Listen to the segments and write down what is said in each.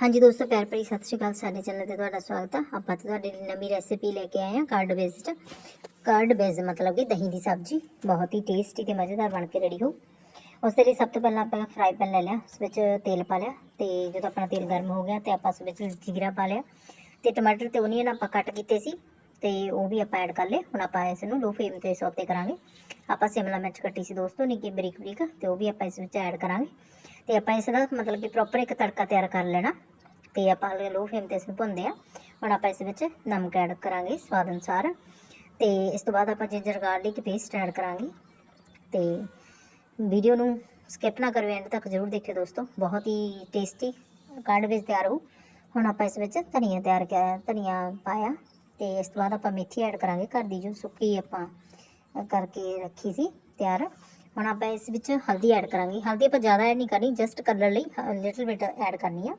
ਹਾਂਜੀ ਦੋਸਤੋ, ਪਿਆਰ ਭਰੀ ਸਤਿ ਸ਼੍ਰੀ ਅਕਾਲ ਸਾਡੇ ਚੈਨਲ ਤੇ ਤੁਹਾਡਾ ਸਵਾਗਤ ਹੈ ਆਪਾਂ ਤੁਹਾਡੇ ਲਈ ਨਵੀਂ ਰੈਸਿਪੀ ਲੈ ਕੇ ਆਏ ਹਾਂ ਕਰਡ ਬੇਸਡ ਕਰਡ ਬੇਸ ਮਤਲਬ ਕਿ ਦਹੀਂ ਦੀ ਸਬਜ਼ੀ। ਬਹੁਤ ਹੀ ਟੇਸਟੀ ਤੇ ਮਜ਼ੇਦਾਰ ਬਣ ਕੇ ਰੈਡੀ ਹੋ। ਉਸ ਦੇ ਲਈ ਸਭ ਤੋਂ ਪਹਿਲਾਂ ਆਪਾਂ ਫਰਾਈ ਪੈਨ ਲੈ ਲਿਆ, ਉਸ ਵਿੱਚ ਤੇਲ ਪਾ ਲਿਆ ਤੇ ਜਦੋਂ ਆਪਣਾ ਤੇਲ ਗਰਮ ਹੋ ਗਿਆ ਤੇ ਆਪਾਂ ਉਸ ਵਿੱਚ ਜੀਰਾ ਪਾ ਲਿਆ ਤੇ ਟਮਾਟਰ ਤੇ ਓਨੀਅਨ ਆਪਾਂ ਕੱਟ ਕੀਤੇ ਸੀ ਤੇ ਉਹ ਵੀ ਆਪਾਂ ਐਡ ਕਰ ਲਏ। ਹੁਣ ਆਪਾਂ ਇਸ ਨੂੰ ਲੋ ਫਲੇਮ ਤੇ ਸੌਤੇ ਕਰਾਂਗੇ। ਆਪਾਂ ਸ਼ਿਮਲਾ ਮਿਰਚ ਕੱਟੀ ਸੀ ਦੋਸਤੋ, ਨਿੱਕੀ ਬਰੀਕ ਬਰੀਕ ਤੇ ਉਹ ਵੀ ਆਪਾਂ ਇਸ ਵਿੱਚ ਐਡ ਕਰਾਂਗੇ। ਤੇ ਆਪਾਂ ਇਸ ਦਾ ਮਤਲਬ ਕਿ ਪ੍ਰੋਪਰ ਇੱਕ ਤੜਕਾ ਤਿਆਰ ਕਰ ਲੈਣਾ। ਤੇ ਆਪਾਂ ਹਲੇ ਲੋ ਫਲੇਮ ਤੇ ਇਸਨੂੰ ਭੁੰਨਦੇ ਆ ਹੁਣ ਆਪਾਂ ਇਸ ਵਿੱਚ ਨਮਕ ਐਡ ਕਰਾਂਗੇ ਸਵਾਦ ਅਨੁਸਾਰ। ਤੇ ਇਸ ਤੋਂ ਬਾਅਦ ਆਪਾਂ ਜਿੰਜਰ ਗਾਰਲਿਕ ਪੇਸਟ ਐਡ ਕਰਾਂਗੇ। ਤੇ ਵੀਡੀਓ ਨੂੰ ਸਕਿਪ ਨਾ ਕਰਿਓ ਐਂਡ ਤੱਕ ਜ਼ਰੂਰ ਦੇਖਿਓ ਦੋਸਤੋ। ਬਹੁਤ ਹੀ ਟੇਸਟੀ ਕਾਰਡ ਵਿੱਚ ਤਿਆਰ ਹੋ। ਹੁਣ ਆਪਾਂ ਇਸ ਵਿੱਚ ਧਨੀਆ ਤਿਆਰ ਕਰ ਧਨੀਆ ਪਾਇਆ। ਤੇ ਇਸ ਤੋਂ ਬਾਅਦ ਆਪਾਂ ਮੇਥੀ ਐਡ ਕਰਾਂਗੇ। ਘਰ ਦੀ ਜੋ ਸੁੱਕੀ ਆਪਾਂ ਕਰਕੇ ਰੱਖੀ ਸੀ ਤਿਆਰ। ਹੁਣ ਆਪਾਂ ਇਸ ਵਿੱਚ ਹਲਦੀ ਐਡ ਕਰਾਂਗੇ। ਹਲਦੀ ਆਪਾਂ ਜ਼ਿਆਦਾ ਐਡ ਨਹੀਂ ਕਰਨੀ ਜਸਟ ਕਲਰ ਲਈ ਲਿਟਲ ਬਿਟ ਐਡ ਕਰਨੀ ਆ।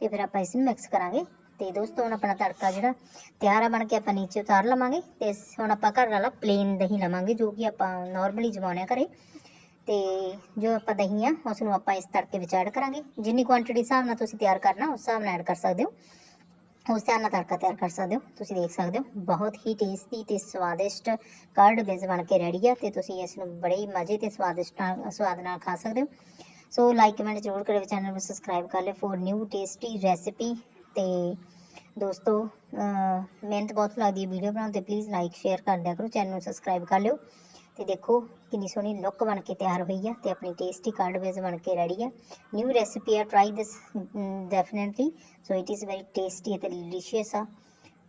ਤੇ ਫਿਰ ਆਪਾਂ ਇਸ ਨੂੰ ਮਿਕਸ ਕਰਾਂਗੇ। ਤੇ ਦੋਸਤੋ, ਹੁਣ ਆਪਣਾ ਤੜਕਾ ਜਿਹੜਾ ਤਿਆਰ ਆ, ਬਣ ਕੇ ਆਪਾਂ ਨੀਚੇ ਉਤਾਰ ਲਵਾਂਗੇ। ਤੇ ਇਸ- ਹੁਣ ਆਪਾਂ ਘਰ ਵਾਲਾ ਪਲੇਨ ਦਹੀਂ ਲਵਾਂਗੇ, ਜੋ ਕਿ ਆਪਾਂ ਨਾਰਮਲੀ ਜਮਾਉਣਿਆ ਘਰੇ। ਤੇ ਜੋ ਆਪਾਂ ਦਹੀਂ ਆ, ਉਸ ਨੂੰ ਆਪਾਂ ਇਸ ਤੜਕੇ ਵਿੱਚ ਐਡ ਕਰਾਂਗੇ। ਜਿੰਨੀ ਕੁਆਂਟੀਟੀ ਹਿਸਾਬ ਨਾਲ ਤੁਸੀਂ ਤਿਆਰ ਕਰਨਾ, ਉਸ ਹਿਸਾਬ ਨਾਲ ਐਡ ਕਰ ਸਕਦੇ ਹੋ। ਉਸ ਹਿਸਾਬ ਨਾਲ ਤੜਕਾ ਤਿਆਰ ਕਰ ਸਕਦੇ ਹੋ। ਤੁਸੀਂ ਦੇਖ ਸਕਦੇ ਹੋ, ਬਹੁਤ ਹੀ ਟੇਸਟੀ ਤੇ ਸਵਾਦਿਸ਼ਟ ਕਰਡ ਬੇਸ ਬਣ ਕੇ ਰੈਡੀ ਆ ਤੇ ਤੁਸੀਂ ਇਸ ਨੂੰ ਬੜੇ ਹੀ ਮਜ਼ੇ ਤੇ ਸਵਾਦਿਸ਼ਟ ਨਾਲ- ਸਵਾਦ ਨਾਲ ਖਾ ਸਕਦੇ ਹੋ। ਸੋ ਲਾਈਕ ਕਮੈਂਟ ਜ਼ਰੂਰ ਕਰਿਓ ਚੈਨਲ ਨੂੰ ਸਬਸਕ੍ਰਾਈਬ ਕਰ ਲਿਓ ਫੋਰ ਨਿਊ ਟੇਸਟੀ ਰੈਸਿਪੀ ਤੇ ਦੋਸਤੋ ਮਿਹਨਤ ਬਹੁਤ ਲੱਗਦੀ ਹੈ ਵੀਡੀਓ ਬਣਾਉਣ ਤੇ ਪਲੀਜ਼ ਲਾਈਕ ਸ਼ੇਅਰ ਕਰ ਦਿਆ ਕਰੋ ਚੈਨਲ ਨੂੰ ਸਬਸਕ੍ਰਾਈਬ ਕਰ ਲਿਓ। ਤੇ ਦੇਖੋ ਕਿੰਨੀ ਸੋਹਣੀ ਲੁੱਕ ਬਣ ਕੇ ਤਿਆਰ ਹੋਈ ਆ ਤੇ ਆਪਣੀ ਟੇਸਟੀ ਕਾਰਡਵੇਜ਼ ਬਣ ਕੇ ਰੈਡੀ ਆ। ਨਿਊ ਰੈਸਿਪੀ ਆ try this definitely so it is very tasty ਅਤੇ ਡਿਲੀਸ਼ੀਅਸ ਆ।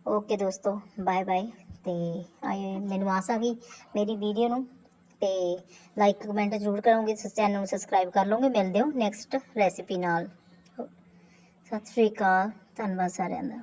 ਓਕੇ ਦੋਸਤੋ ਬਾਏ ਬਾਏ ਤੇ ਆਏ, ਮੈਨੂੰ ਆਸ ਆ ਗਈ ਮੇਰੀ ਵੀਡੀਓ ਨੂੰ। ਤੇ ਲਾਈਕ ਕਮੈਂਟ ਜ਼ਰੂਰ ਕਰੋਗੇ ਚੈਨਲ ਨੂੰ ਸਬਸਕ੍ਰਾਈਬ ਕਰ ਲਓਗੇ। ਮਿਲਦੇ ਹਾਂ ਨੈਕਸਟ ਰੈਸਿਪੀ ਨਾਲ। ਸਤਿ ਸ਼੍ਰੀ ਅਕਾਲ, ਧੰਨਵਾਦ ਸਾਰਿਆਂ ਦਾ।